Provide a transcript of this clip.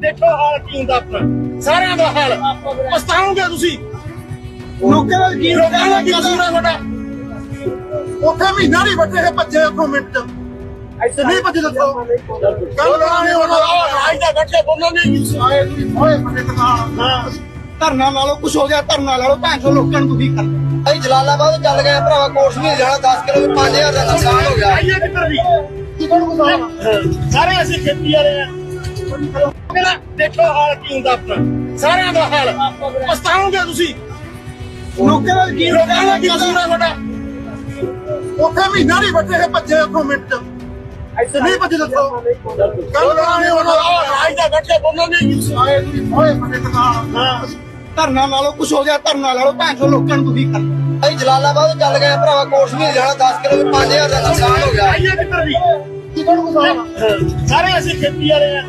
ਦੇਖੋ ਹਾਲ ਕੀ ਹੁੰਦਾ ਆਪਣਾ। ਸਾਰਿਆਂ ਦਾ ਹਾਲ। ਤੁਸੀਂ? ਲੋਕਾਂ ਦਾ ਕੀ ਲੋਕਾਂ ਦਾ ਕੀ ਕਸੂਰ ਹੈ ਤੁਹਾਡਾ ਉੱਥੇ ਮਹੀਨਾ ਨਹੀਂ ਬੱਚੇ ਦੇ ਭੱਜੇ ਉੱਥੋਂ ਮਿੰਟ। ਚ ਇੱਥੇ ਨਹੀਂ ਭੱਜੇ ਦੱਸੋ ਕੱਲ ਕਰਾਣੇ ਹੁਣ ਰਾਜ ਦਾ ਬੈਠੇ ਬੋਲਾਂਗੇ ਕਿ ਆਏ ਤੁਸੀਂ ਹੋਏ ਬੰਦੇ ਦੁਕਾਨ ਹਾਂ ਧਰਨਾ ਲਾ ਲਓ ਕੁਛ ਹੋ ਗਿਆ ਧਰਨਾ ਲਾ ਲਓ ਭੈਣ ਚੋ ਲੋਕਾਂ ਨੂੰ ਤੁਸੀਂ ਕਰ ਅਸੀਂ ਜਲਾਲਾਬਾਦ ਚੱਲ ਗਏ ਭਰਾਵਾ ਕੋਰਸ ਨਹੀਂ ਜਾਣਾ 10 ਕਿਲੋ 5000 ਦਾ ਨੁਕਸਾਨ ਹੋ ਗਿਆ। ਸਾਰੇ ਅਸੀਂ ਖੇਤੀ ਵਾਲੇ ਆ। ਮੇਰਾ ਦੇਖੋ ਹਾਲ ਕੀ ਹੁੰਦਾ ਆਪਣਾ। ਸਾਰਿਆਂ ਦਾ ਹਾਲ। ਤੁਸੀਂ? ਲੋਕਾਂ ਦਾ ਕੀ ਲੋਕਾਂ ਦਾ ਕੀ ਕਸੂਰ ਹੈ ਤੁਹਾਡਾ? ਉੱਥੇ ਮਹੀਨਾ ਨਹੀਂ ਬੱਚੇ ਦੇ ਭੱਜੇ ਉੱਥੋਂ ਮਿੰਟ। ਚ ਇੱਥੇ ਨਹੀਂ ਭੱਜੇ ਦੱਸੋ ਕੱਲ ਕਰਾਣੇ ਹੁਣ ਰਾਜ ਦਾ ਬੈਠੇ ਬੋਲਾਂਗੇ ਕਿ ਆਏ ਤੁਸੀਂ ਹੋਏ ਬੰਦੇ ਦੁਕਾਨ ਹਾਂ। ਧਰਨਾ ਲਾ ਲਓ ਕੁਛ ਹੋ ਗਿਆ ਧਰਨਾ ਲਾ ਲਓ ਭੈਣ ਚੋ ਲੋਕਾਂ ਨੂੰ ਤੁਸੀਂ ਕਰ ਅਸੀਂ ਜਲਾਲਾਬਾਦ ਚੱਲ ਗਏ ਭਰਾਵਾ ਕੋਰਸ ਨਹੀਂ ਜਾਣਾ 10 ਕਿਲੋ 5000 ਦਾ ਨੁਕਸਾਨ ਹੋ ਗਿਆ। ਆਈਏ ਕਿੱਧਰ ਵੀ? ਕਿਹਨੂੰ ਗੁਜ਼ਾਰਾ ਸਾਰੇ ਅਸੀਂ ਖੇਤੀ ਵਾਲੇ ਆ।